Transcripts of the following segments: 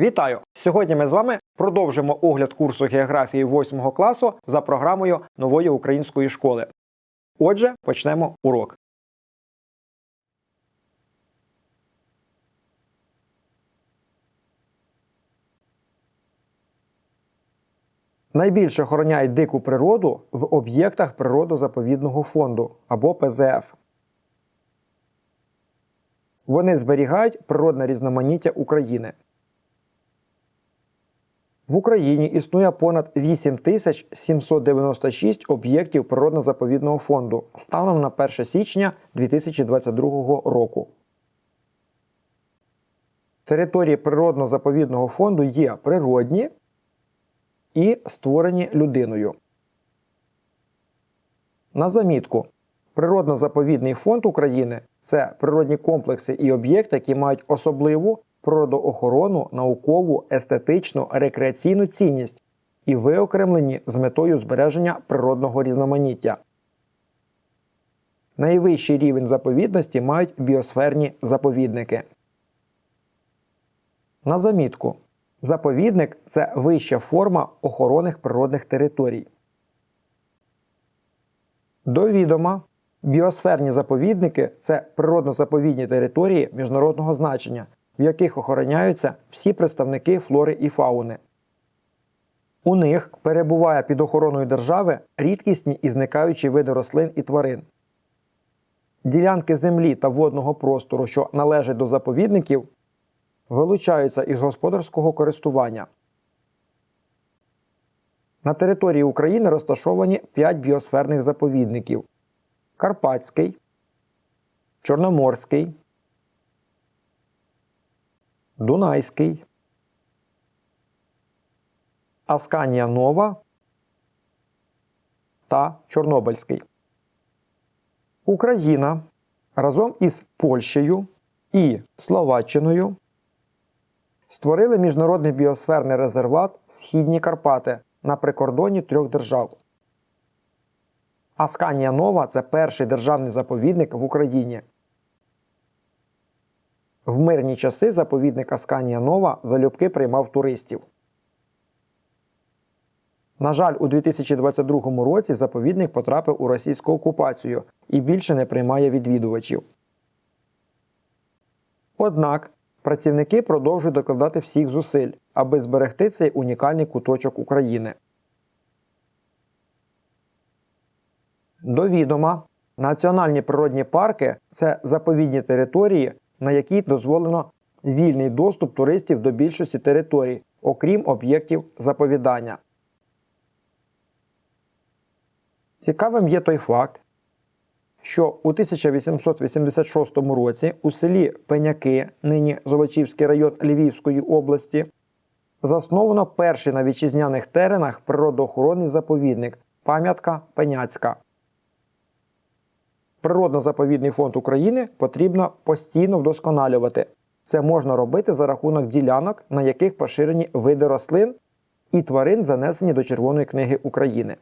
Вітаю! Сьогодні ми з вами продовжимо огляд курсу географії 8 класу за програмою нової української школи. Отже, почнемо урок. Найбільше охороняють дику природу в об'єктах природозаповідного фонду або ПЗФ. Вони зберігають природне різноманіття України. В Україні існує понад 8796 об'єктів природно-заповідного фонду станом на 1 січня 2022 року. Території природно-заповідного фонду є природні і створені людиною. На замітку. Природно-заповідний фонд України це природні комплекси і об'єкти, які мають особливу природоохоронну, наукову, естетичну, рекреаційну цінність і виокремлені з метою збереження природного різноманіття. Найвищий рівень заповідності мають біосферні заповідники. На замітку. Заповідник це вища форма охоронних природних територій. До відома, біосферні заповідники це природно-заповідні території міжнародного значення, в яких охороняються всі представники флори і фауни. У них перебуває під охороною держави рідкісні і зникаючі види рослин і тварин. Ділянки землі та водного простору, що належать до заповідників, вилучаються із господарського користування. На території України розташовані 5 біосферних заповідників: Карпатський, Чорноморський, Дунайський, Асканія Нова та Чорнобильський. Україна разом із Польщею і Словаччиною створили міжнародний біосферний резерват Східні Карпати на прикордоні трьох держав. Асканія Нова це перший державний заповідник в Україні. В мирні часи заповідник Асканія Нова залюбки приймав туристів. На жаль, у 2022 році заповідник потрапив у російську окупацію і більше не приймає відвідувачів. Однак працівники продовжують докладати всіх зусиль, аби зберегти цей унікальний куточок України. До відома, національні природні парки це заповідні території, на якій дозволено вільний доступ туристів до більшості територій, окрім об'єктів заповідання. Цікавим є той факт, що у 1886 році у селі Пеняки, нині Золочівський район Львівської області, засновано перший на вітчизняних теренах природоохоронний заповідник пам'ятка Пеняцька. Природно-заповідний фонд України потрібно постійно вдосконалювати. Це можна робити за рахунок ділянок, на яких поширені види рослин і тварин, занесені до Червоної книги України.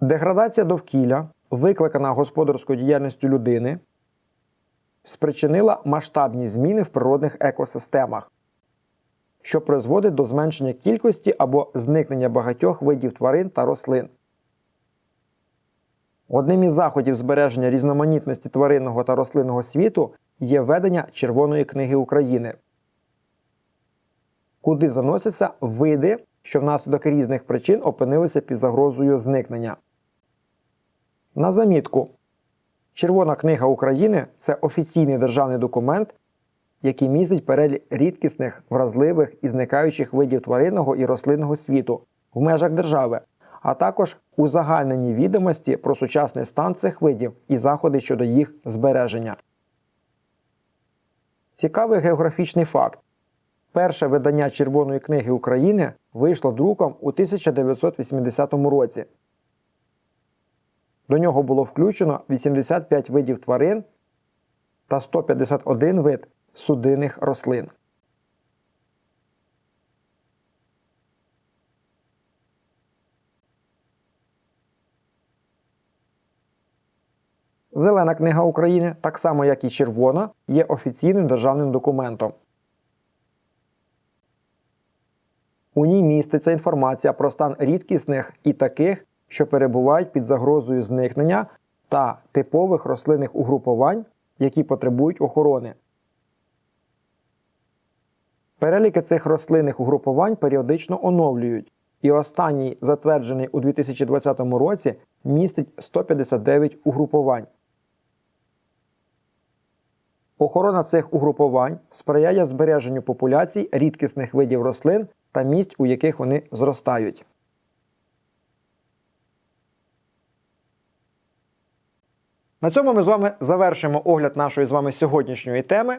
Деградація довкілля, викликана господарською діяльністю людини, спричинила масштабні зміни в природних екосистемах, що призводить до зменшення кількості або зникнення багатьох видів тварин та рослин. Одним із заходів збереження різноманітності тваринного та рослинного світу є ведення Червоної книги України, куди заносяться види, що внаслідок різних причин опинилися під загрозою зникнення. На замітку, Червона книга України це офіційний державний документ, який містить перелік рідкісних, вразливих і зникаючих видів тваринного і рослинного світу в межах держави, а також узагальнені відомості про сучасний стан цих видів і заходи щодо їх збереження. Цікавий географічний факт. Перше видання Червоної книги України вийшло друком у 1980 році. До нього було включено 85 видів тварин та 151 вид судинних рослин. Зелена книга України, так само як і червона, є офіційним державним документом. У ній міститься інформація про стан рідкісних і таких, що перебувають під загрозою зникнення та типових рослинних угрупувань, які потребують охорони. Переліки цих рослинних угрупувань періодично оновлюють, і останній, затверджений у 2020 році, містить 159 угрупувань. Охорона цих угрупувань сприяє збереженню популяцій рідкісних видів рослин та місць, у яких вони зростають. На цьому ми з вами завершимо огляд нашої з вами сьогоднішньої теми.